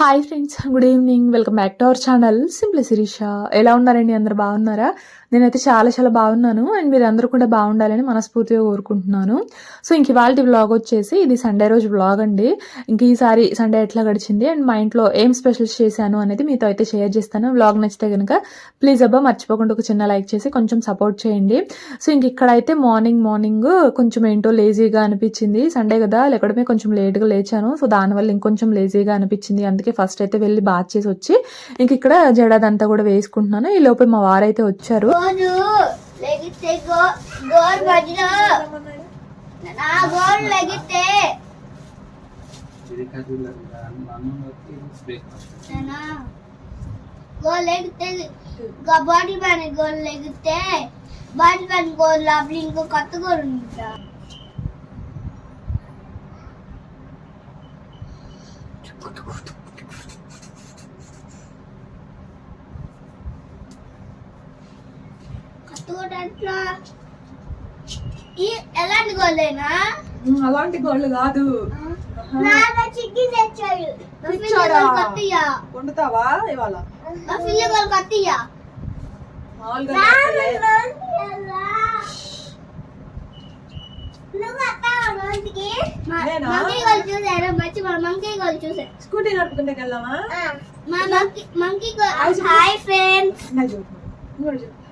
Hi friends good evening welcome back to our channel simply Sirisha ఎలా ఉన్నారండి? అందరు బాగున్నారా? నేనైతే చాలా చాలా బాగున్నాను. అండ్ మీరు అందరూ కూడా బాగుండాలని మనస్ఫూర్తిగా కోరుకుంటున్నాను. సో ఇంక ఇవాళ వ్లాగ్ వచ్చేసి ఇది సండే రోజు వ్లాగ్ అండి. ఇంక ఈసారి సండే ఎట్లా గడిచింది? అండ్ మా ఇంట్లో ఏం స్పెషల్స్ చేశాను అనేది మీతో అయితే షేర్ చేస్తాను. వ్లాగ్ నచ్చితే కనుక ప్లీజ్ అబ్బా మర్చిపోకుండా ఒక చిన్న లైక్ చేసి కొంచెం సపోర్ట్ చేయండి. సో ఇంక ఇక్కడైతే మార్నింగ్ మార్నింగ్ కొంచెం ఏంటో లేజీగా అనిపించింది. సండే కదా లేకపోతే కొంచెం లేట్గా లేచాను. సో దానివల్ల ఇంకొంచెం లేజీగా అనిపించింది. అందుకే ఫస్ట్ అయితే వెళ్ళి బాత్ చేసి వచ్చి ఇంక ఇక్కడ జడాదంతా కూడా వేసుకుంటున్నాను. ఈ లోపే మా వారైతే వచ్చారు. గోల్ లెగితే బాడీ గోరు గోల్ నా బాడీ లెగితే ఇది కదులు అన్నం వచ్చి బ్రేక్ఫాస్ట్ ఉంటా గోరు లెగితే గా బాడీ పైన గోరు లెగితే బాడీ పైన గోరు లోపల ఇంకో కొత్త గోరు ఉందా కొత్త గోరు అట్లా ఈ గోలేనా అలాంటి గోళ్ళు కాదు. నాన్న చిక్కి తెచ్చాడు. వండుతావా ఇవాళ? చూసారు? స్కూటీ నడుపుకుంటే వెళ్దామా మా మంకీ మంకీ గోల్ హాయ్ ఫ్రెండ్స్.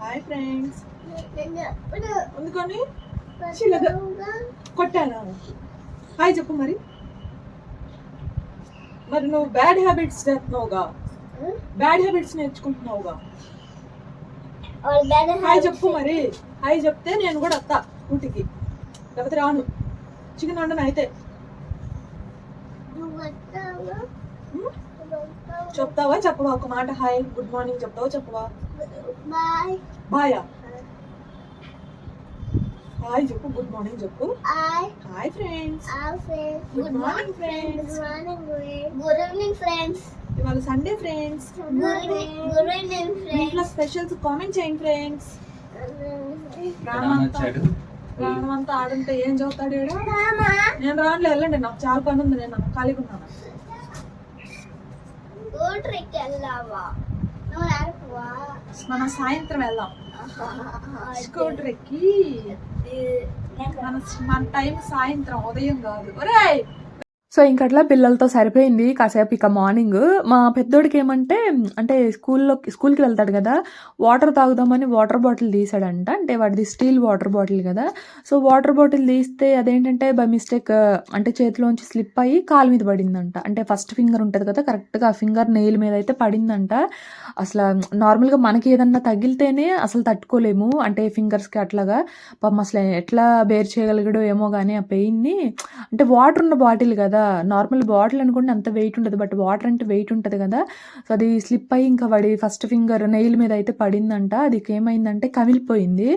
Hi friends. చిన్నగా కొట్టానా హాయ్ చెప్పు మరి. మరి నువ్వు బ్యాడ్ హ్యాబిట్స్ చేస్తున్నావుగా బ్యాడ్ హ్యాబిట్స్ నేర్చుకుంటున్నావుగా. హాయ్ చెప్పు మరి. హాయ్ చెప్తే నేను కూడా వస్తా ఊటికి. లేకపోతే రాను. చికెన్ వండను అయితే? చెప్తావా? చెప్పవా ఒక మాట? హాయ్ గుడ్ మార్నింగ్ చెప్తావా? చెప్పవా? బాయ్ బాయా హాయ్ చెప్పు గుడ్ మార్నింగ్ చెప్పు. Hi. Hi friends. Friends. Good morning, friends. Good evening friends. ఇవాళ Sunday friends. Good good evening మీ ఇంట్లో ఫ్రెండ్స్. స్పెషల్స్ కామెంట్ చేయండి ఫ్రెండ్స్. రామ్ వచ్చాడు ప్రాణం అంతా ఆడుంటే ఏం చదువుతాడు? నేను రానులే వెళ్ళండి నాకు చాలా పని ఉంది నేను ఖాళీగా ఉన్నాను. మనం సాయంత్రం వెళ్దాం. స్కూటర్ ఎక్కి మన టైం సాయంత్రం ఉదయం కాదు. ఒరేయ్! సో ఇంకట్లా పిల్లలతో సరిపోయింది. కాసేపు ఇక మార్నింగ్. మా పెద్దోడికి ఏమంటే అంటే స్కూల్లో స్కూల్కి వెళ్తాడు కదా వాటర్ తాగుదామని వాటర్ బాటిల్ తీసాడంట. అంటే వాడిది స్టీల్ వాటర్ బాటిల్ కదా. సో వాటర్ బాటిల్ తీస్తే అదేంటంటే బై మిస్టేక్ అంటే చేతిలోంచి స్లిప్ అయ్యి కాలు మీద పడిందంట. అంటే ఫస్ట్ ఫింగర్ ఉంటుంది కదా కరెక్ట్గా ఆ ఫింగర్ నెయిల్ మీద అయితే పడిందంట. అసలు నార్మల్గా మనకి ఏదన్నా తగిలితేనే అసలు తట్టుకోలేము. అంటే ఫింగర్స్కి అట్లాగా పాపం అసలు ఎట్లా బేర్ చేయగలిగాడో ఏమో కానీ ఆ పెయిన్ని. అంటే వాటర్ ఉన్న బాటిల్ కదా నార్మల్ బాటిల్ అనుకుంటే అంత వెయిట్ ఉంటుంది బట్ వాటర్ అంటే వెయిట్ ఉంటుంది కదా. సో అది స్లిప్ అయ్యి ఇంకా వాడి ఫస్ట్ ఫింగర్ నెయిల్ మీద అయితే పడిందంట. అది ఏమైందంటే కమిలిపోయింది.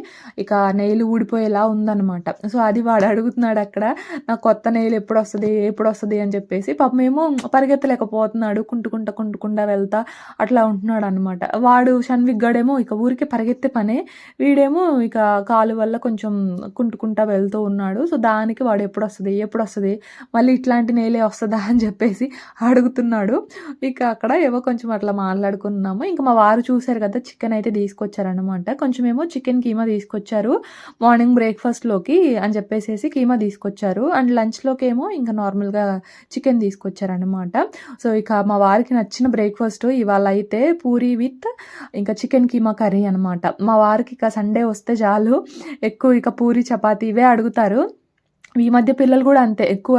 ఇక నెయిల్ ఊడిపోయేలా ఉందన్నమాట. సో అది వాడు అడుగుతున్నాడు అక్కడ నాకు కొత్త నెయిల్ ఎప్పుడు వస్తుంది ఎప్పుడు వస్తుంది అని చెప్పేసి. పాపం ఏమో పరిగెత్తలేకపోతున్నాడు కుంటుకుంటా కుంటుకుంటా వెళ్తా అట్లా ఉంటున్నాడు అనమాట వాడు షన్విగ్గాడేమో ఇక ఊరికే పరిగెత్తే పనే. వీడేమో ఇక కాలు వల్ల కొంచెం కుంటుకుంటా వెళ్తూ ఉన్నాడు. సో దానికి వాడు ఎప్పుడు వస్తుంది ఎప్పుడు వస్తుంది మళ్ళీ ఇట్లాంటి నేలే వస్తుందా అని చెప్పేసి అడుగుతున్నాడు. ఇక అక్కడ ఏవో కొంచెం అట్లా మాట్లాడుకున్నాము ఇంకా మా వారు చూశారు కదా చికెన్ అయితే తీసుకొచ్చారనమాట కొంచెం ఏమో చికెన్ కీమా తీసుకొచ్చారు. మార్నింగ్ బ్రేక్ఫాస్ట్లోకి అని చెప్పేసి కీమా తీసుకొచ్చారు. అండ్ లంచ్లోకి ఏమో ఇంకా నార్మల్గా చికెన్ తీసుకొచ్చారనమాట సో ఇక మా వారికి నచ్చిన బ్రేక్ఫాస్ట్ ఇవాళ అయితే పూరి విత్ ఇంకా చికెన్ కీమా కర్రీ అనమాట మా వారికి ఇక సండే వస్తే చాలు. ఎక్కువ ఇక పూరి చపాతీ ఇవే అడుగుతారు. ఈ మధ్య పిల్లలు కూడా అంతే. ఎక్కువ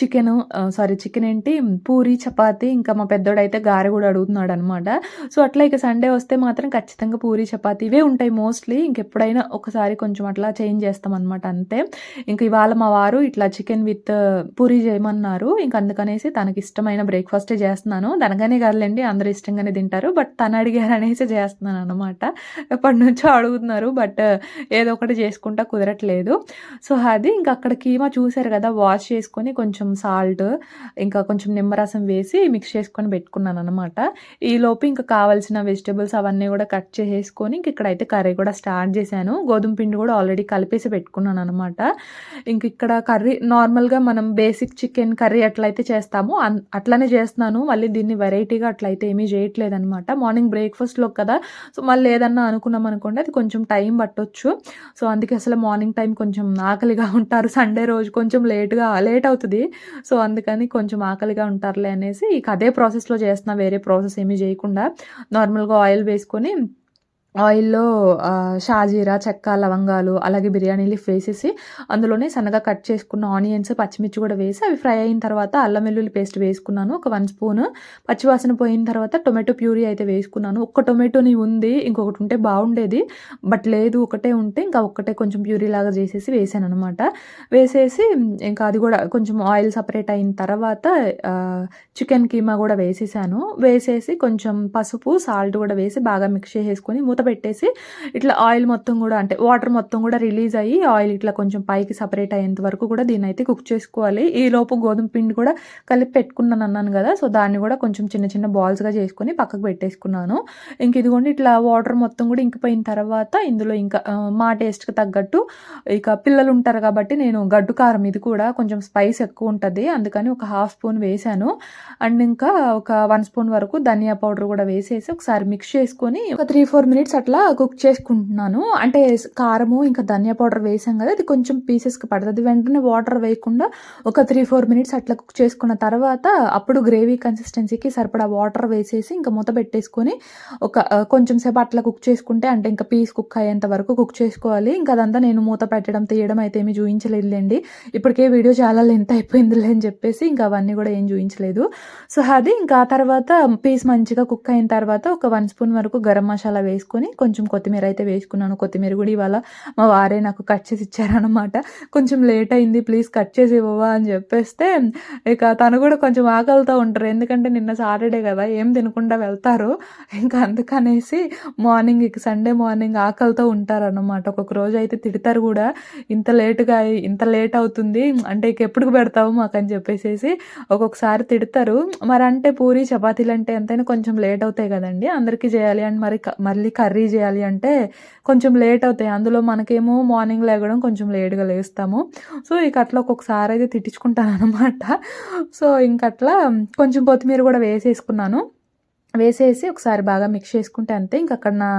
చికెన్ సారీ చికెన్ ఏంటి? పూరి చపాతి ఇంకా మా పెద్దోడైతే గారె కూడా అడుగుతున్నాడు అనమాట సో అట్లా ఇక సండే వస్తే మాత్రం ఖచ్చితంగా పూరి చపాతి ఇవే ఉంటాయి మోస్ట్లీ ఇంకెప్పుడైనా ఒకసారి కొంచెం అట్లా చేంజ్ చేస్తాం అనమాట అంతే. ఇంక ఇవాళ మా వారు ఇట్లా చికెన్ విత్ పూరి చేయమన్నారు. ఇంక అందుకనేసి తనకి ఇష్టమైన బ్రేక్ఫాస్టే చేస్తున్నాను. తనగానే కాదులేండి అందరూ ఇష్టంగానే తింటారు. బట్ తను అడిగారు అనేసి చేస్తున్నాను అనమాట ఎప్పటి నుంచో అడుగుతున్నారు. బట్ ఏదో ఒకటి చేసుకుంటా కుదరట్లేదు. సో అది ఇంకా అక్కడ ఇక్కడ కీమా చూసారు కదా వాష్ చేసుకొని కొంచెం సాల్ట్ ఇంకా కొంచెం నిమ్మరసం వేసి మిక్స్ చేసుకొని పెట్టుకున్నాను అనమాట ఈ ఇంకా కావాల్సిన వెజిటబుల్స్ అవన్నీ కూడా కట్ చేసేసుకొని ఇంక ఇక్కడైతే కర్రీ కూడా స్టార్ట్ చేశాను. గోధుమ పిండి కూడా ఆల్రెడీ కలిపేసి పెట్టుకున్నాను అనమాట ఇంక ఇక్కడ కర్రీ నార్మల్గా మనం బేసిక్ చికెన్ కర్రీ ఎట్లయితే చేస్తామో అన్- అట్లనే చేస్తున్నాను. మళ్ళీ దీన్ని వెరైటీగా అట్లయితే ఏమీ చేయట్లేదు అనమాట మార్నింగ్ బ్రేక్ఫాస్ట్లో కదా సో మళ్ళీ ఏదన్నా అనుకున్నాం అనుకోండి అది కొంచెం టైం పట్టొచ్చు. సో అందుకే అసలు మార్నింగ్ టైం కొంచెం ఆకలిగా ఉంటారు సండే రోజు కొంచెం లేట్గా లేట్ అవుతుంది. సో అందుకని కొంచెం ఆకలిగా ఉంటారులే అనేసి ఇక అదే ప్రాసెస్లో చేస్తున్నా వేరే ప్రాసెస్ ఏమీ చేయకుండా. నార్మల్గా ఆయిల్ వేసుకొని ఆయిల్లో షాజీరా చెక్క లవంగాలు అలాగే బిర్యానీ లీఫ్ వేసేసి అందులోనే సన్నగా కట్ చేసుకున్న ఆనియన్స్ పచ్చిమిర్చి కూడా వేసి అవి ఫ్రై అయిన తర్వాత అల్లం వెల్లుల్లి పేస్ట్ వేసుకున్నాను. ఒక వన్ స్పూన్ పచ్చివాసన పోయిన తర్వాత టొమాటో ప్యూరీ అయితే వేసుకున్నాను. ఒక్క టొమాటోని ఉంది ఇంకొకటి ఉంటే బాగుండేది. బట్ లేదు ఒకటే ఉంటే ఇంకా ఒక్కటే కొంచెం ప్యూరీ లాగా చేసేసి వేసాను అనమాట వేసేసి ఇంకా అది కూడా కొంచెం ఆయిల్ సపరేట్ అయిన తర్వాత చికెన్ కీమా కూడా వేసేసాను. వేసేసి కొంచెం పసుపు సాల్ట్ కూడా వేసి బాగా మిక్స్ చేసేసుకొని మూత పెట్టేసి ఇట్లా ఆయిల్ మొత్తం కూడా అంటే వాటర్ మొత్తం కూడా రిలీజ్ అయ్యి ఆయిల్ ఇట్లా కొంచెం పైకి సపరేట్ అయ్యేంత వరకు కూడా దీన్ని అయితే కుక్ చేసుకోవాలి. ఈ లోపు గోధుమ పిండి కూడా కలిపి పెట్టుకున్నాను అన్నాను కదా సో దాన్ని కూడా కొంచెం చిన్న చిన్న బాల్స్గా చేసుకొని పక్కకు పెట్టేసుకున్నాను. ఇంక ఇదిగోండి ఇట్లా వాటర్ మొత్తం కూడా ఇంకిపోయిన తర్వాత ఇందులో ఇంకా మా టేస్ట్కి తగ్గట్టు ఇక పిల్లలు ఉంటారు కాబట్టి నేను గడ్డు కారం ఇది కూడా కొంచెం స్పైస్ ఎక్కువ ఉంటుంది అందుకని ఒక హాఫ్ స్పూన్ వేసాను. అండ్ ఇంకా ఒక వన్ స్పూన్ వరకు ధనియా పౌడర్ కూడా వేసేసి ఒకసారి మిక్స్ చేసుకొని ఒక త్రీ ఫోర్ మినిట్స్ అట్లా కుక్ చేసుకుంటున్నాను. అంటే కారము ఇంకా ధనియా పౌడర్ వేసాం కదా అది కొంచెం పీసెస్కి పడుతుంది. వెంటనే వాటర్ వేయకుండా ఒక త్రీ ఫోర్ మినిట్స్ అట్లా కుక్ చేసుకున్న తర్వాత అప్పుడు గ్రేవీ కన్సిస్టెన్సీకి సరిపడా వాటర్ వేసేసి ఇంకా మూత పెట్టేసుకొని ఒక కొంచెం సేపు అట్లా కుక్ చేసుకుంటే అంటే ఇంకా పీస్ కుక్ అయ్యేంత వరకు కుక్ చేసుకోవాలి. ఇంకా అదంతా నేను మూత పెట్టడం తీయడం అయితే ఏమీ చూపించలేదులేండి ఇప్పటికే వీడియో చాలా లెంత్ అయిపోయిందిలే అని చెప్పేసి ఇంకా అవన్నీ కూడా ఏం చూపించలేదు సో అది ఇంకా ఆ తర్వాత పీస్ మంచిగా కుక్ అయిన తర్వాత ఒక వన్ స్పూన్ వరకు గరం మసాలా వేసుకొని కొంచెం కొత్తిమీర అయితే వేసుకున్నాను. కొత్తిమీర కూడా ఇవాళ మా వారే నాకు కట్ చేసి ఇచ్చారనమాట కొంచెం లేట్ అయింది ప్లీజ్ కట్ చేసి ఇవ్వవా? అని చెప్పేస్తే ఇక తను కూడా కొంచెం ఆకలితో ఉంటారు. ఎందుకంటే నిన్న సాటర్డే కదా ఏం తినకుండా వెళ్తారు. ఇంకా అందుకనేసి మార్నింగ్ ఇక సండే మార్నింగ్ ఆకలితో ఉంటారన్నమాట. ఒక్కొక్క రోజు అయితే తిడతారు కూడా. ఇంత లేటుగా ఇంత లేట్ అవుతుంది. అంటే ఇక ఎప్పుడు పెడతావు మాకు? అని చెప్పేసి ఒక్కొక్కసారి తిడతారు. మరి అంటే పూరి చపాతీలు అంటే ఎంతైనా కొంచెం లేట్ అవుతాయి కదండి. అందరికీ చేయాలి. అండ్ మరి మళ్ళీ కర్రీ చేయాలి అంటే కొంచెం లేట్ అవుతాయి. అందులో మనకేమో మార్నింగ్ లేగడం కొంచెం లేట్గా లేస్తాము. సో ఇక అట్లా ఒక్కొక్కసారి అయితే తిట్టించుకుంటాను అనమాట సో ఇంక అట్లా కొంచెం కొత్తిమీర కూడా వేసేసుకున్నాను. వేసేసి ఒకసారి బాగా మిక్స్ చేసుకుంటే అంతే. ఇంకా అక్కడ నా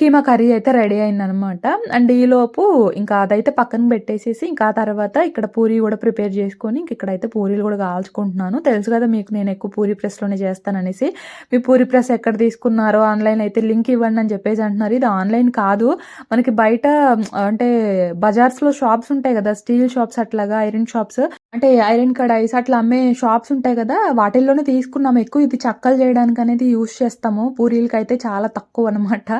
కీమా కర్రీ అయితే రెడీ అయిందనమాట అండ్ ఈలోపు ఇంకా అదైతే పక్కన పెట్టేసేసి ఇంకా తర్వాత ఇక్కడ పూరి కూడా ప్రిపేర్ చేసుకొని ఇంక ఇక్కడైతే పూరీలు కూడా కాల్చుకుంటున్నాను. తెలుసు కదా మీకు నేను ఎక్కువ పూరి ప్రెస్లోనే చేస్తాననేసి. మీ పూరి ప్రెస్ ఎక్కడ తీసుకున్నారో ఆన్లైన్ అయితే లింక్ ఇవ్వండి అని చెప్పేసి అంటున్నారు. ఇది ఆన్లైన్ కాదు. మనకి బయట అంటే బజార్స్లో షాప్స్ ఉంటాయి కదా స్టీల్ షాప్స్ అట్లాగా ఐరన్ షాప్స్. అంటే ఐరన్ కడాయిస్ అట్లా అమ్మే షాప్స్ ఉంటాయి కదా వాటిల్లోనే తీసుకున్నాము. ఎక్కువ ఇది చక్కలు చేయడానికి అనేది యూస్ చేస్తాము. పూరీలకి అయితే చాలా తక్కువ అనమాట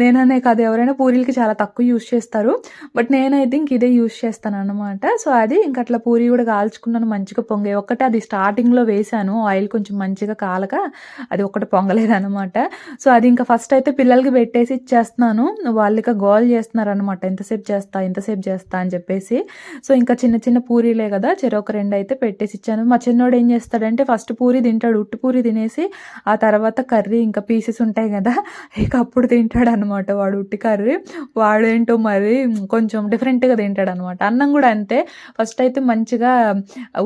నేననే కాదు ఎవరైనా పూరీలకి చాలా తక్కువ యూస్ చేస్తారు. బట్ నేనైతే ఇంక ఇదే యూస్ చేస్తాను అనమాట సో అది ఇంక అట్లా పూరి కూడా కాల్చుకున్నాను మంచిగా పొంగే ఒకటి అది స్టార్టింగ్లో వేసాను ఆయిల్ కొంచెం మంచిగా కాలక అది ఒకటి పొంగలేదు అనమాట సో అది ఇంకా ఫస్ట్ అయితే పిల్లలకి పెట్టేసి ఇచ్చేస్తున్నాను. వాళ్ళు ఇక గోల్ చేస్తున్నారు అనమాట ఎంతసేపు చేస్తా ఎంతసేపు చేస్తా అని చెప్పేసి. సో ఇంకా చిన్న చిన్న పూరీలే కదా చెరొక రెండు అయితే పెట్టేసి ఇచ్చాను. మా చిన్నోడు ఏం చేస్తాడంటే ఫస్ట్ పూరి తింటాడు ఉట్టు పూరి తినేసి ఆ తర్వాత కర్రీ ఇంకా పీసెస్ ఉంటాయి కదా ఇక అప్పుడు తింటాడు అనమాట వాడు ఉట్టి కర్రీ. వాడేంటో మరి కొంచెం డిఫరెంట్గా తింటాడు అనమాట అన్నం కూడా అంతే. ఫస్ట్ అయితే మంచిగా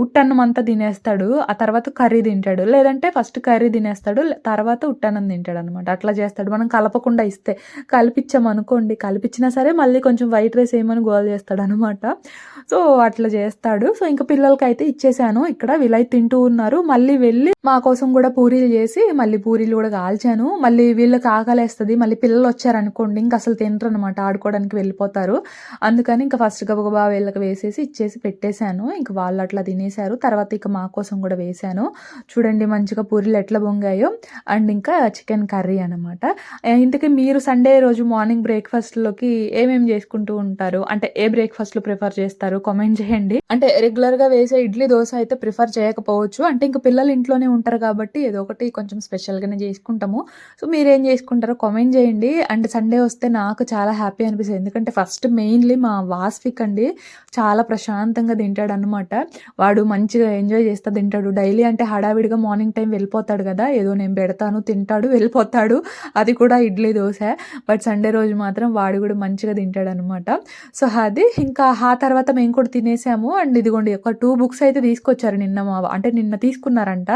ఉట్టన్నం అంతా తినేస్తాడు ఆ తర్వాత కర్రీ తింటాడు. లేదంటే ఫస్ట్ కర్రీ తినేస్తాడు తర్వాత ఉట్టన్నం తింటాడు అనమాట అట్లా చేస్తాడు. మనం కలపకుండా ఇస్తే. కలిపించాం అనుకోండి కలిపించినా సరే మళ్ళీ కొంచెం వైట్ రైస్ ఏమని గోల్ చేస్తాడు అనమాట సో అట్లా చేస్తాడు. సో ఇంకా పిల్లలకి అయితే ఇచ్చేసాను. ఇక్కడ వీళ్ళైతే తింటూ ఉన్నారు. మళ్ళీ వెళ్ళి మా కోసం కూడా పూరీలు చేసి మళ్ళీ పూరి పూరీలు కూడా కాల్చాను. మళ్ళీ వీళ్ళకి ఆకలేస్తుంది. మళ్ళీ పిల్లలు వచ్చారనుకోండి ఇంకా అసలు తినరు అనమాట ఆడుకోవడానికి వెళ్ళిపోతారు. అందుకని ఇంకా ఫస్ట్ గబగబా వీళ్ళకి వేసేసి ఇచ్చేసి పెట్టేశాను. ఇంక వాళ్ళు అట్లా తినేశారు. తర్వాత ఇక మా కోసం కూడా వేశాను. చూడండి మంచిగా పూరీలు ఎట్లా బొంగాయో అండ్ ఇంకా చికెన్ కర్రీ అనమాట ఇంతకీ మీరు సండే రోజు మార్నింగ్ బ్రేక్ఫాస్ట్లోకి ఏమేమి చేసుకుంటూ ఉంటారు? అంటే ఏ బ్రేక్ఫాస్ట్లు ప్రిఫర్ చేస్తారు? కామెంట్ చేయండి. అంటే రెగ్యులర్గా వేసే ఇడ్లీ దోశ అయితే ప్రిఫర్ చేయకపోవచ్చు. అంటే ఇంకా పిల్లలు ఇంట్లోనే ఉంటారు కాబట్టి ఏదో ఒకటి కొంచెం స్పెషల్గానే ఏమైనా చేసుకుంటాము. సో మీరేం చేసుకుంటారో కామెంట్ చేయండి. అండ్ సండే వస్తే నాకు చాలా హ్యాపీ అనిపిస్తుంది. ఎందుకంటే ఫస్ట్ మెయిన్లీ మా వాస్ఫిక్ అండి చాలా ప్రశాంతంగా తింటాడు అనమాట వాడు మంచిగా ఎంజాయ్ చేస్తా తింటాడు. డైలీ అంటే హడావిడిగా మార్నింగ్ టైం వెళ్ళిపోతాడు కదా. ఏదో నేను పెడతాను తింటాడు వెళ్ళిపోతాడు. అది కూడా ఇడ్లీ దోశ. బట్ సండే రోజు మాత్రం వాడు కూడా మంచిగా తింటాడు అనమాట సో అది ఇంకా ఆ తర్వాత మేము కూడా తినేసాము. అండ్ ఇదిగోండి ఒక టూ బుక్స్ అయితే తీసుకొచ్చారు నిన్న మా అంటే నిన్న తీసుకున్నారంట.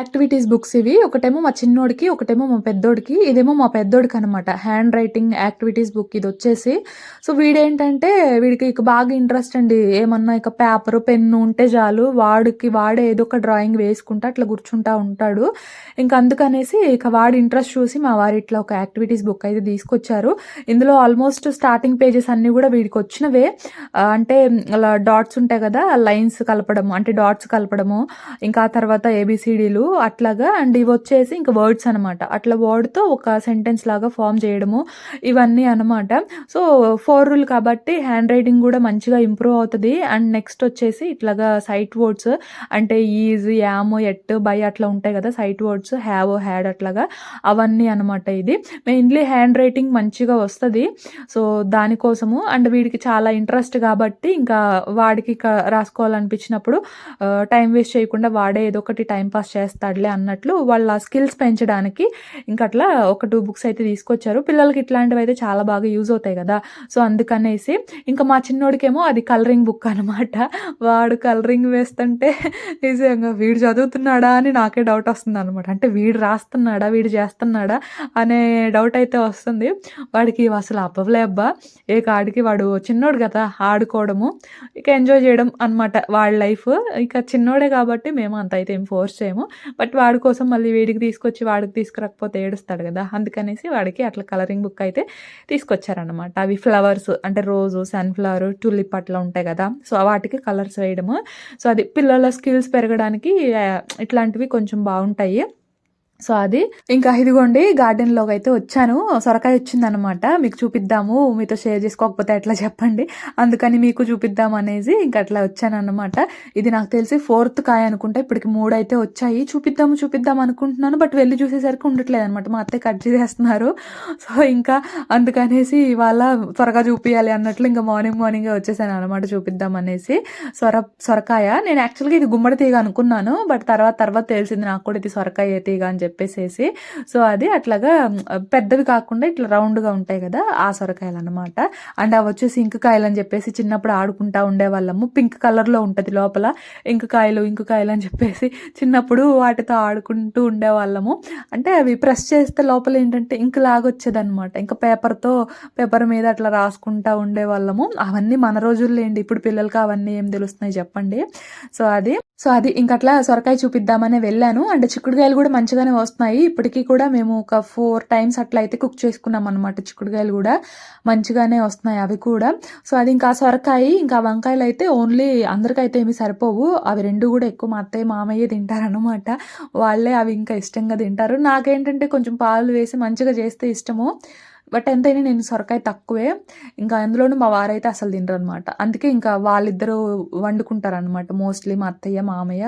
యాక్టివిటీస్ బుక్స్ ఇవి. ఒకటేమో మా చిన్నోడికి ఒకటేమో మా పెద్దోడికి ఇదేమో మా పెద్దోడికి అనమాట హ్యాండ్ రైటింగ్ యాక్టివిటీస్ బుక్ ఇది వచ్చేసి. సో వీడేంటంటే వీడికి ఇక బాగా ఇంట్రెస్ట్ అండి. ఏమన్నా ఇక పేపర్ పెన్ను ఉంటే చాలు వాడికి వాడే ఏదో ఒక డ్రాయింగ్ వేసుకుంటా అట్లా కూర్చుంటా ఉంటాడు. ఇంకా అందుకనేసి ఇక వాడి ఇంట్రెస్ట్ చూసి మా వారు ఇట్లా ఒక యాక్టివిటీస్ బుక్ అయితే తీసుకొచ్చారు. ఇందులో ఆల్మోస్ట్ స్టార్టింగ్ పేజెస్ అన్నీ కూడా వీడికి వచ్చినవే. అంటే అలా డాట్స్ ఉంటాయి కదా లైన్స్ కలపడము అంటే డాట్స్ కలపడము. ఇంకా తర్వాత ఏబిసిడీలు అట్లాగా అండ్ ఇవి వచ్చేసి ఇంకా వర్డ్స్ అనమాట అట్లా వర్డ్తో ఒక సెంటెన్స్ లాగా ఫామ్ చేయడము ఇవన్నీ అనమాట సో ఫోర్ రూల్ కాబట్టి హ్యాండ్ రైటింగ్ కూడా మంచిగా ఇంప్రూవ్ అవుతుంది. అండ్ నెక్స్ట్ వచ్చేసి ఇట్లాగా సైట్ వర్డ్స్ అంటే ఈజ్ యామ్ ఎట్ బై అట్లా ఉంటాయి కదా సైట్ వర్డ్స్ హ్యావ్ హ్యాడ్ అట్లాగా అవన్నీ అనమాట ఇది. మెయిన్లీ హ్యాండ్ రైటింగ్ మంచిగా వస్తుంది. సో దానికోసము అండ్ వీడికి చాలా ఇంట్రెస్ట్ కాబట్టి ఇంకా వాడికి రాసుకోవాలనిపించినప్పుడు టైం వేస్ట్ చేయకుండా వాడే ఏదో ఒకటి టైం పాస్ చేస్తాడులే అన్నట్లు వాళ్ళ స్కిల్స్ పెంచడానికి ఇంకా అట్లా ఒక టూ బుక్స్ అయితే తీసుకొచ్చారు. పిల్లలకి ఇట్లాంటివి అయితే చాలా బాగా యూజ్ అవుతాయి కదా. సో అందుకనేసి ఇంకా మా చిన్నోడికేమో అది కలరింగ్ బుక్ అనమాట వాడు కలరింగ్ వేస్తుంటే నిజంగా వీడు చదువుతున్నాడా అని నాకే డౌట్ వస్తుంది అనమాట అంటే వీడు రాస్తున్నాడా వీడు చేస్తున్నాడా అనే డౌట్ అయితే వస్తుంది. వాడికి అసలు అబ్బవలే అబ్బా. ఏ కాడికి వాడు చిన్నోడు కదా ఆడుకోవడము ఇక ఎంజాయ్ చేయడం అనమాట వాడి లైఫ్. ఇక చిన్నోడే కాబట్టి మేము అంత అయితే ఏం ఫోర్స్ చేయము. బట్ వాడి కోసం మళ్ళీ వీడికి తీసుకొచ్చి వాడికి తీసుకురాకపోతే ఏడుస్తాడు కదా. అందుకనేసి వాడికి అట్లా కలరింగ్ బుక్ అయితే తీసుకొచ్చారనమాట అవి ఫ్లవర్స్ అంటే రోజు సన్ఫ్లవర్ టులిప్ అట్లా ఉంటాయి కదా. సో వాటికి కలర్స్ వేయడము. సో అది పిల్లల స్కిల్స్ పెరగడానికి ఇట్లాంటివి కొంచెం బాగుంటాయి. సో అది. ఇంకా ఇదిగోండి గార్డెన్లోకి అయితే వచ్చాను. సొరకాయ వచ్చిందనమాట మీకు చూపిద్దాము. మీతో షేర్ చేసుకోకపోతే ఎట్లా చెప్పండి. అందుకని మీకు చూపిద్దాం అనేసి ఇంకా అట్లా వచ్చాను అనమాట ఇది నాకు తెలిసి ఫోర్త్ కాయ అనుకుంటా. ఇప్పటికి మూడు అయితే వచ్చాయి. చూపిద్దాము చూపిద్దాం అనుకుంటున్నాను. బట్ వెళ్ళి చూసేసరికి ఉండట్లేదు అనమాట మా అత్తయ్య కట్ చేసేస్తున్నారు. సో ఇంకా అందుకనేసి ఇవాళ త్వరగా చూపించాలి అన్నట్లు ఇంకా మార్నింగ్ మార్నింగే వచ్చేసాను అనమాట చూపిద్దాం అనేసి. సొర సొరకాయ. నేను యాక్చువల్గా ఇది గుమ్మడి తీగ అనుకున్నాను. బట్ తర్వాత తర్వాత తెలిసింది నాకు కూడా ఇది సొరకాయ తీగ అని చెప్పి. చెప్పేసేసి. సో అది అట్లాగా పెద్దవి కాకుండా ఇట్లా రౌండ్గా ఉంటాయి కదా ఆ సొరకాయలు అనమాట అండ్ అవి వచ్చేసి ఇంక కాయలు అని చెప్పేసి చిన్నప్పుడు ఆడుకుంటా ఉండేవాళ్ళము. పింక్ కలర్లో ఉంటుంది లోపల ఇంక కాయలు ఇంక కాయలు అని చెప్పేసి చిన్నప్పుడు వాటితో ఆడుకుంటూ ఉండేవాళ్ళము. అంటే అవి ప్రెస్ చేస్తే లోపల ఏంటంటే ఇంక లాగా వచ్చేదన్నమాట ఇంకా పేపర్తో పేపర్ మీద అట్లా రాసుకుంటా ఉండేవాళ్ళము. అవన్నీ మన రోజుల్లో ఏంటి? ఇప్పుడు పిల్లలకి అవన్నీ ఏం తెలుస్తున్నాయి చెప్పండి. సో అది సో అది ఇంకట్లా సొరకాయ చూపిద్దామని వెళ్ళాను. అండ్ చిక్కుడుకాయలు కూడా మంచిగానే వస్తున్నాయి. ఇప్పటికీ కూడా మేము ఒక ఫోర్ టైమ్స్ అట్లా అయితే కుక్ చేసుకున్నాం అనమాట చిక్కుడుకాయలు కూడా మంచిగానే వస్తున్నాయి అవి కూడా. సో అది ఇంకా సొరకాయ ఇంకా వంకాయలు అయితే ఓన్లీ అందరికైతే ఏమి సరిపోవు. అవి రెండు కూడా ఎక్కువ మా అత్తయ్య మామయ్య తింటారనమాట వాళ్ళే అవి ఇంకా ఇష్టంగా తింటారు. నాకేంటంటే కొంచెం పాలు వేసి మంచిగా చేస్తే ఇష్టము. బట్ ఎంతైనా నేను సొరకాయ తక్కువే. ఇంకా అందులోనూ మా వారైతే అసలు తినరు అనమాట అందుకే ఇంకా వాళ్ళిద్దరూ వండుకుంటారు అనమాట మోస్ట్లీ మా అత్తయ్య మామయ్య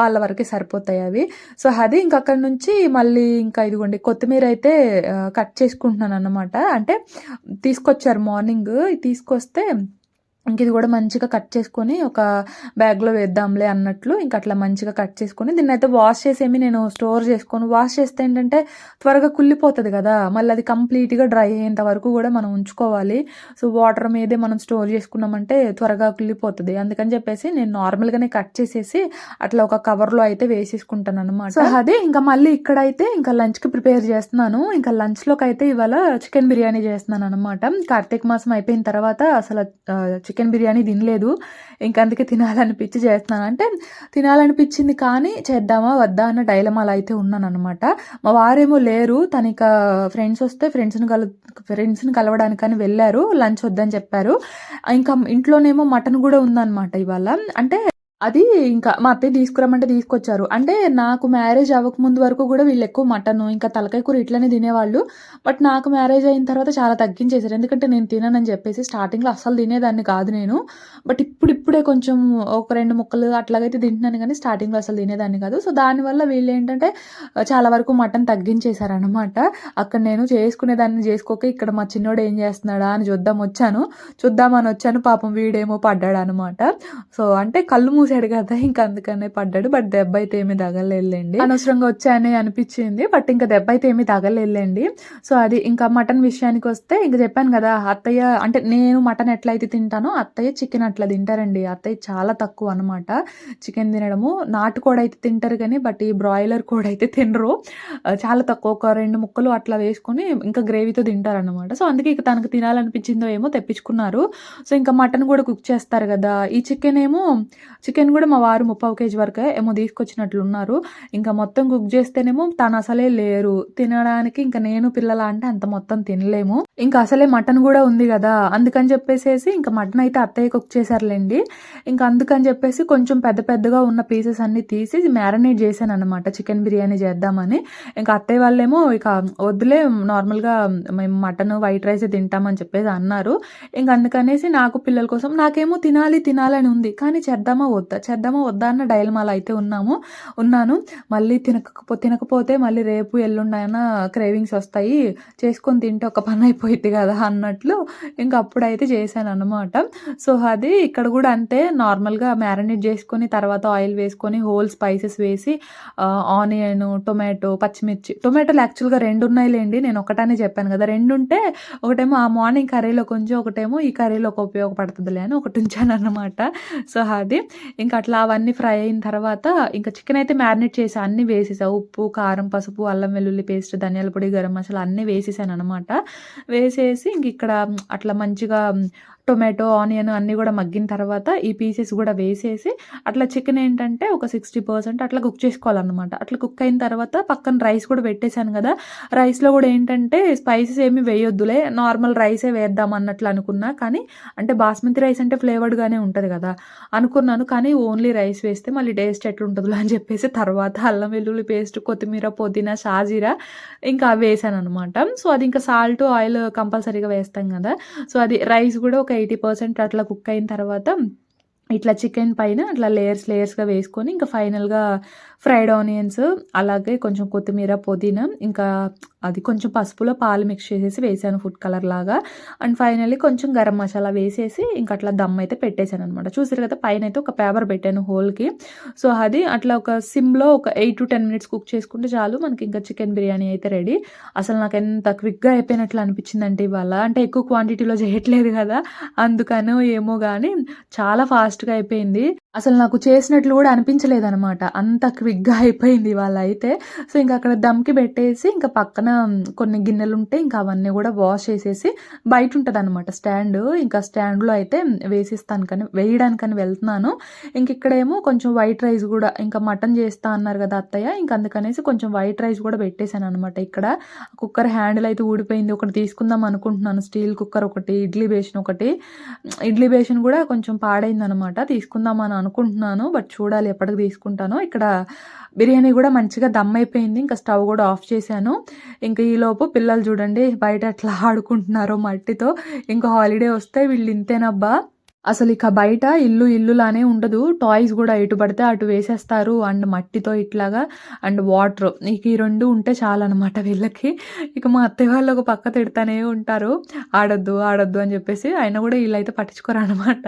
వాళ్ళ వరకే సరిపోతాయి అవి. సో అది ఇంకా అక్కడ నుంచి మళ్ళీ ఇంకా ఇదిగోండి కొత్తిమీర అయితే కట్ చేసుకుంటున్నాను అనమాట అంటే తీసుకొచ్చారు మార్నింగ్. తీసుకొస్తే ఇంక ఇది కూడా మంచిగా కట్ చేసుకొని ఒక బ్యాగ్లో వేద్దాంలే అన్నట్లు ఇంక అట్లా మంచిగా కట్ చేసుకొని దీన్ని అయితే వాష్ చేసేమి నేను స్టోర్ చేసుకొని వాష్ చేస్తే ఏంటంటే త్వరగా కుళ్ళిపోతుంది కదా. మళ్ళీ అది కంప్లీట్గా డ్రై అయ్యేంత వరకు కూడా మనం ఉంచుకోవాలి. సో వాటర్ మీదే మనం స్టోర్ చేసుకున్నామంటే త్వరగా కుళ్ళిపోతుంది. అందుకని చెప్పేసి నేను నార్మల్గానే కట్ చేసేసి అట్లా ఒక కవర్లో అయితే వేసేసుకుంటాను అనమాట సో అదే ఇంకా మళ్ళీ ఇక్కడైతే ఇంకా లంచ్కి ప్రిపేర్ చేస్తున్నాను. ఇంకా లంచ్లోకి అయితే ఇవాళ చికెన్ బిర్యానీ చేస్తున్నాను అనమాట కార్తీక మాసం అయిపోయిన తర్వాత అసలు చికెన్ బిర్యానీ తినలేదు. ఇంకా అందుకే తినాలనిపించి చేస్తున్నాను. అంటే తినాలనిపించింది కానీ చేద్దామా వద్దా అన్న డైలమాలో అయితే ఉన్నాను అనమాట మా వారేమో లేరు. తనక ఫ్రెండ్స్ వస్తే ఫ్రెండ్స్ని కలు ఫ్రెండ్స్ని కలవడానికని వెళ్ళారు. లంచ్ వద్దని చెప్పారు. ఇంకా ఇంట్లోనేమో మటన్ కూడా ఉందన్నమాట ఇవాళ. అంటే అది ఇంకా మా అత్తయ్య తీసుకురమ్మంటే తీసుకొచ్చారు. అంటే నాకు మ్యారేజ్ అవ్వకముందు వరకు కూడా వీళ్ళు ఎక్కువ మటను, ఇంకా తలకాయ కూర ఇట్లనే తినేవాళ్ళు. బట్ నాకు మ్యారేజ్ అయిన తర్వాత చాలా తగ్గించేసారు. ఎందుకంటే నేను తిననని చెప్పేసి స్టార్టింగ్‌లో అస్సలు తినేదాన్ని కాదు నేను. బట్ ఇప్పుడిప్పుడే కొంచెం ఒక రెండు ముక్కలు అట్లాగైతే తింటున్నాను కానీ స్టార్టింగ్‌లో అసలు తినేదాన్ని కాదు. సో, దానివల్ల వీళ్ళు ఏంటంటే చాలా వరకు మటన్ తగ్గించేశారనమాట అక్కడ నేను చేసుకునేదాన్ని చేసుకోక ఇక్కడ మా చిన్నోడు ఏం చేస్తున్నాడా అని చూద్దాం వచ్చాను చూద్దామని వచ్చాను పాపం వీడేమో పడ్డాడు అనమాట సో, అంటే కళ్ళు మూసి మూసాడు కదా! ఇంకా అందుకనే పడ్డాడు. బట్ దెబ్బ అయితే ఏమి తగలలేదులెండి. అనవసరంగా వచ్చానే అనిపించింది బట్ ఇంకా దెబ్బ అయితే ఏమి తగలలేదులెండి. సో, అది ఇంకా మటన్ విషయానికి వస్తే ఇంక చెప్పాను కదా! అత్తయ్య అంటే నేను మటన్ ఎట్లయితే తింటానో అత్తయ్య చికెన్ అట్లా తింటారండి. అత్తయ్య చాలా తక్కువ అనమాట చికెన్ తినడము. నాటుకోడైతే తింటారు కానీ బట్ ఈ బ్రాయిలర్ కోడైతే తినరు. చాలా తక్కువ ఒక రెండు ముక్కలు అట్లా వేసుకొని ఇంకా గ్రేవీతో తింటారనమాట. సో, అందుకే ఇక తనకు తినాలనిపించిందో ఏమో తెప్పించుకున్నారు. సో, ఇంకా మటన్ కూడా కుక్ చేస్తారు కదా ఈ చికెన్ ఏమో చికెన్ చికెన్ కూడా మా వారు ముప్పావు కేజీ వరకే ఏమో తీసుకొచ్చినట్లున్నారు. ఇంకా మొత్తం కుక్ చేస్తేనేమో తను అసలే లేరు. తినడానికి ఇంకా నేను పిల్లలా అంటే అంత మొత్తం తినలేము. ఇంకా అసలే మటన్ కూడా ఉంది కదా అందుకని చెప్పేసేసి ఇంకా మటన్ అయితే అత్తయ్య కుక్ చేశారులేండి ఇంకా అందుకని చెప్పేసి కొంచెం పెద్ద పెద్దగా ఉన్న పీసెస్ అన్ని తీసి మ్యారినేట్ చేశాననమాట చికెన్ బిర్యానీ చేద్దామని. ఇంకా అత్తయ్య వాళ్ళేమో ఇక వద్దులే నార్మల్‌గా మేము మటన్ వైట్ రైస్ తింటామని చెప్పేసి అన్నారు. ఇంకా అందుకనేసి నాకు పిల్లల కోసం నాకేమో తినాలి తినాలని ఉంది. కానీ చేద్దామా వద్దా? చేద్దామా వద్దా? అన్న డైలమాలో అయితే ఉన్నాము ఉన్నాను. మళ్ళీ తినకపో తినకపోతే మళ్ళీ రేపు ఎల్లుండైనా క్రేవింగ్స్ వస్తాయి. చేసుకొని తింటే ఒక పని అయిపోయింది కదా అన్నట్లు ఇంకా అప్పుడైతే చేశాను అనమాట సో, అది ఇక్కడ కూడా అంతే నార్మల్‌గా మ్యారినేట్ చేసుకొని తర్వాత ఆయిల్ వేసుకొని హోల్ స్పైసెస్ వేసి ఆనియన్ ఆనియను, టొమాటో, పచ్చిమిర్చి టొమాటోలు యాక్చువల్‌గా 2 ఉన్నాయిలెండి. నేను ఒకటనే చెప్పాను కదా రెండు ఉంటే ఒకటేమో ఆ మార్నింగ్ కర్రీలో కొంచెం ఒకటేమో ఈ కర్రీలోకి ఉపయోగపడుతదిలే అని ఒకటి ఉంచాను అనమాట సో, అది ఇంకా అట్లా అవన్నీ ఫ్రై అయిన తర్వాత ఇంకా చికెన్ అయితే మ్యారినేట్ చేసి అన్నీ వేసేసా. ఉప్పు, కారం, పసుపు, అల్లం వెల్లుల్లి పేస్ట్, ధనియాల పొడి, గరం మసాలా అన్నీ వేసేసాను అనమాట వేసేసి ఇంక ఇక్కడ అట్లా మంచిగా టొమాటో, ఆనియన్ అన్నీ కూడా మగ్గిన తర్వాత ఈ పీసెస్ కూడా వేసేసి అట్లా చికెన్ ఏంటంటే ఒక 60% అట్లా కుక్ చేసుకోవాలనమాట. అట్లా కుక్ అయిన తర్వాత పక్కన రైస్ కూడా పెట్టేసాను కదా రైస్‌లో కూడా ఏంటంటే స్పైసెస్ ఏమి వేయొద్దులే నార్మల్ రైసే వేద్దాం అన్నట్లు అనుకున్నా. కానీ అంటే బాస్మతి రైస్ అంటే ఫ్లేవర్డ్‌గానే ఉంటుంది కదా అనుకున్నాను. కానీ ఓన్లీ రైస్ వేస్తే మళ్ళీ టేస్ట్ ఎట్లుంటుందో అని చెప్పేసి తర్వాత అల్లం వెల్లుల్లి పేస్ట్, కొత్తిమీర, పుదీనా, షాజీరా ఇంకా అవి వేసాను అనమాట సో, అది ఇంకా సాల్ట్, ఆయిల్ కంపల్సరీగా వేస్తాం కదా సో, అది రైస్ కూడా ఒక 80% అట్లా కుక్ అయిన తర్వాత ఇట్లా చికెన్ పైన అట్లా లేయర్స్ లేయర్స్‌గా వేసుకొని ఇంకా ఫైనల్‌గా ఫ్రైడ్ ఆనియన్స్ అలాగే కొంచెం కొత్తిమీర, పుదీనా ఇంకా అది కొంచెం పసుపులో పాలు మిక్స్ చేసేసి వేసాను ఫుడ్ కలర్ లాగా అండ్ ఫైనల్లీ కొంచెం గరం మసాలా వేసేసి ఇంక అట్లా దమ్ అయితే పెట్టేసాననమాట. చూసారు కదా! పైన అయితే ఒక పేపర్ పెట్టాను హోల్‌కి. సో, అది అట్లా ఒక సిమ్‌లో ఒక 8-10 మినిట్స్ కుక్ చేసుకుంటే చాలు మనకి ఇంకా చికెన్ బిర్యానీ అయితే రెడీ. అసలు నాకు ఎంత క్విక్‌గా అయిపోయినట్లు అనిపించిందంటే ఇవాళ అంటే ఎక్కువ క్వాంటిటీలో చేయట్లేదు కదా అందుకనో ఏమో కానీ చాలా ఫాస్ట్‌గా అయిపోయింది. అసలు నాకు చేసినట్లు కూడా అనిపించలేదనమాట. అంత క్విక్‌గా అయిపోయింది ఇవాళ అయితే. సో, ఇంకా అక్కడ దమ్‌కి పెట్టేసి ఇంకా పక్కన కొన్ని గిన్నెలు ఉంటే ఇంకా అవన్నీ కూడా వాష్ చేసేసి బయట ఉంటదనమాట స్టాండు. ఇంకా స్టాండ్‌లో అయితే వేసిస్తానికని వేయడానికని వెళ్తున్నాను. ఇంక ఇక్కడేమో కొంచెం వైట్ రైస్ కూడా ఇంకా మటన్ చేస్తా అన్నారు కదా అత్తయ్య. ఇంక అందుకనేసి కొంచెం వైట్ రైస్ కూడా పెట్టేశాను అనమాట ఇక్కడ. కుక్కర్ హ్యాండిల్ అయితే ఊడిపోయింది. ఒకటి తీసుకుందాం అనుకుంటున్నాను. స్టీల్ కుక్కర్ ఒకటి, ఇడ్లీ బేషన్ ఒకటి. ఇడ్లీ బేషన్ కూడా కొంచెం పాడైందనమాట. తీసుకుందాం అని అనుకుంటున్నాను. బట్ చూడాలి ఎప్పటికి తీసుకుంటానో. ఇక్కడ బిర్యానీ కూడా మంచిగా దమ్ అయిపోయింది. ఇంకా స్టవ్ కూడా ఆఫ్ చేశాను. ఇంకా ఈలోపు పిల్లలు చూడండి బయట ఎట్లా ఆడుకుంటున్నారో మట్టితో. ఇంకా హాలిడే వస్తే వీళ్ళు ఇంతేనబ్బా! అసలు ఇక బయట ఇల్లు ఇల్లులానే ఉండదు. టాయ్స్ కూడా ఎటు పడితే అటు వేసేస్తారు. అండ్ మట్టితో ఇట్లాగా అండ్ వాటర్ ఇక ఈ రెండు ఉంటే చాలనమాట వీళ్ళకి. ఇక మా అత్తయ్య వాళ్ళు ఒక పక్క తిడతానే ఉంటారు. ఆడొద్దు, ఆడొద్దు అని చెప్పేసి. అయినా గూడా ఈళ్ళైతే పట్టించుకోరనమాట.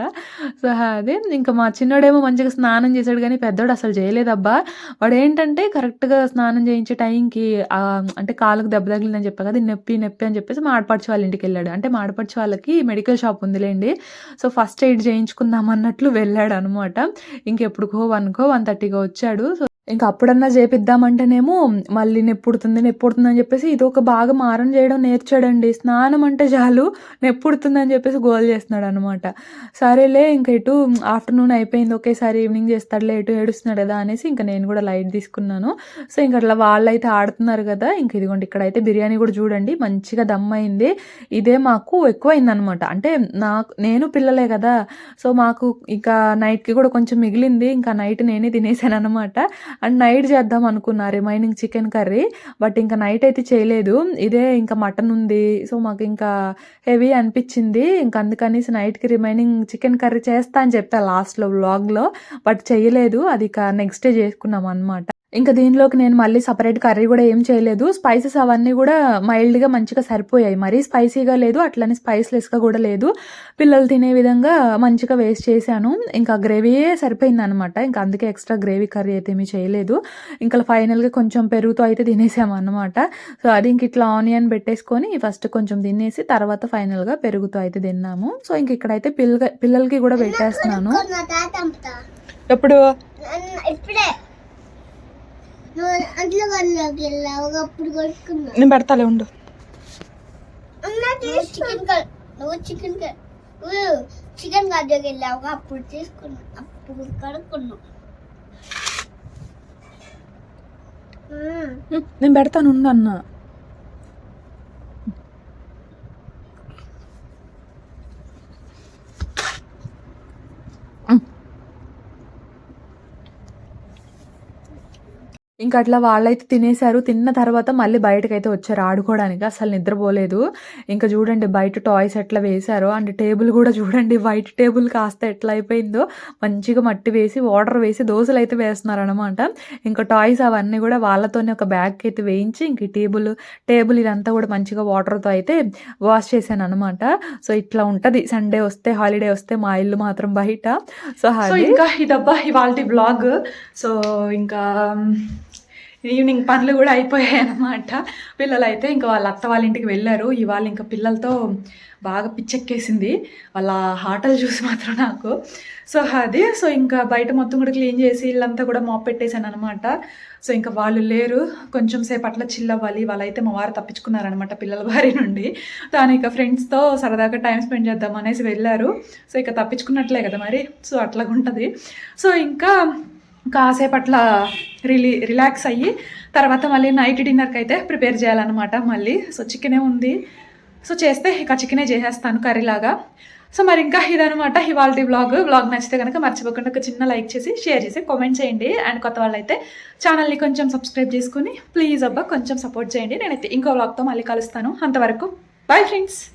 సో, అదే ఇంక మా చిన్నోడేమో మంచిగా స్నానం చేశాడు కానీ పెద్దోడు అసలు చేయలేదబ్బా! వాడు ఏంటంటే కరెక్ట్‌గా స్నానం చేయించే టైంకి అంటే కాలుకు దెబ్బ తగిలిందని చెప్పా కదా! నొప్పి, నొప్పి అని చెప్పేసి మా ఆడపడుచు వాళ్ళ ఇంటికెళ్ళాడు. అంటే మా వాళ్ళకి మెడికల్ షాప్ ఉందిలేండి సో, ఫస్ట్ సైడ్ చేయించుకుందాం అన్నట్లు వెళ్ళాడు అనమాట ఇంకెప్పుడుకో 1కో, 1:30కో వచ్చాడు. సో ఇంకా అప్పుడన్నా చేపిద్దామంటేనేమో మళ్ళీ నొప్పుడుతుంది నొప్పుడుతుంది అని చెప్పేసి ఇది ఒక బాగా మారం చేయడం నేర్చాడండి. స్నానం అంటే చాలు నొప్పుడుతుంది అని చెప్పేసి గోల్ చేస్తున్నాడు అనమాట సరేలే ఇంకా ఇటు ఆఫ్టర్నూన్ అయిపోయింది ఒకేసారి ఈవినింగ్ చేస్తాడులే ఇటు ఏడుస్తున్నాడు కదా అనేసి ఇంకా నేను కూడా లైట్ తీసుకున్నాను. సో ఇంకా అట్లా వాళ్ళైతే ఆడుతున్నారు కదా ఇంకా ఇదిగోండి ఇక్కడైతే బిర్యానీ కూడా చూడండి మంచిగా దమ్ అయింది. ఇదే మాకు ఎక్కువైందనమాట అంటే నాకు నేను పిల్లలే కదా సో మాకు ఇంకా నైట్కి కూడా కొంచెం మిగిలింది ఇంకా నైట్ నేనే తినేసాను అనమాట అండ్ నైట్ చేద్దాం అనుకున్నా రిమైనింగ్ చికెన్ కర్రీ బట్ ఇంకా నైట్ అయితే చేయలేదు. ఇదే ఇంకా మటన్ ఉంది సో మాకు ఇంకా హెవీ అనిపించింది. ఇంకా అందుకనేసి నైట్కి రిమైనింగ్ చికెన్ కర్రీ చేస్తా అని చెప్పా లాస్ట్లో వ్లాగ్లో. బట్ చేయలేదు అది ఇక నెక్స్ట్ డే చేసుకున్నాం అనమాట ఇంకా దీనిలోకి నేను మళ్ళీ సపరేట్ కర్రీ కూడా ఏం చేయలేదు. స్పైసెస్ అవన్నీ కూడా మైల్డ్గా మంచిగా సరిపోయాయి. మరీ స్పైసీగా లేదు అట్లనే స్పైస్లెస్గా కూడా లేదు. పిల్లలు తినే విధంగా మంచిగా వేస్ట్ చేశాను. ఇంకా గ్రేవీయే సరిపోయింది అనమాట ఇంకా అందుకే ఎక్స్ట్రా గ్రేవీ కర్రీ అయితే ఏమీ చేయలేదు. ఇంకా ఫైనల్గా కొంచెం పెరుగుతో అయితే తినేసాము అనమాట సో అది ఇంక ఇట్లా ఆనియన్ పెట్టేసుకొని ఫస్ట్ కొంచెం తినేసి తర్వాత ఫైనల్గా పెరుగుతో అయితే తిన్నాము. సో ఇంక ఇక్కడైతే పిల్ల పిల్లలకి కూడా పెట్టేస్తున్నాను. ఎప్పుడు? ఇప్పుడే నువ్వు అంట్లో గదిలోకి వెళ్ళావు అప్పుడు కొనుక్కున్నా నేను పెడతాలే ఉండు. చికెన్ నువ్వు చికెన్ కర్రీ నువ్వు చికెన్ గదిలోకి వెళ్ళావు అప్పుడు తీసుకున్నా అప్పుడు కడుక్కున్నావు మ్మ్. నేను పెడతాను ఉండు అన్న. ఇంకా అట్లా వాళ్ళైతే తినేశారు. తిన్న తర్వాత మళ్ళీ బయటకైతే వచ్చారు ఆడుకోవడానికి. అసలు నిద్రపోలేదు. ఇంకా చూడండి బయట టాయ్స్ ఎట్లా వేశారో అండ్ టేబుల్ కూడా చూడండి వైట్ టేబుల్ కాస్త ఎట్లా అయిపోయిందో. మంచిగా మట్టి వేసి వాటర్ వేసి దోశలు అయితే వేస్తున్నారు అనమాట ఇంకా టాయ్స్ అవన్నీ కూడా వాళ్ళతోనే ఒక బ్యాగ్ అయితే వేయించి ఇంక టేబుల్ టేబుల్ ఇదంతా కూడా మంచిగా వాటర్తో అయితే వాష్ చేశాను అనమాట సో ఇట్లా ఉంటుంది. సండే వస్తే హాలిడే వస్తే మా ఇల్లు మాత్రం బయట. సో సో ఇంకా ఇదబ్బా ఇవాళ బ్లాగ్. సో ఇంకా ఈవినింగ్ పనులు కూడా అయిపోయాయి అనమాట పిల్లలు అయితే ఇంకా వాళ్ళ అత్త వాళ్ళ ఇంటికి వెళ్ళారు. ఇవాళ ఇంకా పిల్లలతో బాగా పిచ్చెక్కేసింది. వాళ్ళ ఆటలు చూసి మాత్రం నాకు. సో అది. సో ఇంకా బయట మొత్తం కూడా క్లీన్ చేసి ఇల్లంతా కూడా మాప్ పెట్టేశాను అనమాట సో ఇంకా వాళ్ళు లేరు. కొంచెం సేపు అట్లా చిల్లవ్వాలి వాళ్ళైతే మా వారు తప్పించుకున్నారనమాట పిల్లల బారి నుండి. తాను ఇక ఫ్రెండ్స్తో సరదాగా టైం స్పెండ్ చేద్దాం అనేసి వెళ్ళారు. సో ఇక తప్పించుకున్నట్లే కదా మరి. సో అట్లాగుంటుంది. సో ఇంకా కాసేపు అట్లా రిలీ రిలాక్స్ అయ్యి తర్వాత మళ్ళీ నైట్ డిన్నర్కి అయితే ప్రిపేర్ చేయాలన్నమాట మళ్ళీ. సో చికెనే ఉంది. సో చేస్తే ఇక చికెనే చేసేస్తాను కర్రీలాగా. సో మరి ఇంకా ఇదనమాట ఇవాళ బ్లాగ్ బ్లాగ్ నచ్చితే కనుక మర్చిపోకుండా ఒక చిన్న లైక్ చేసి షేర్ చేసి కామెంట్ చేయండి. అండ్ కొత్త వాళ్ళైతే ఛానల్ని కొంచెం సబ్స్క్రైబ్ చేసుకుని ప్లీజ్ అబ్బా కొంచెం సపోర్ట్ చేయండి. నేనైతే ఇంకో బ్లాగ్తో మళ్ళీ కలుస్తాను. అంతవరకు బాయ్ ఫ్రెండ్స్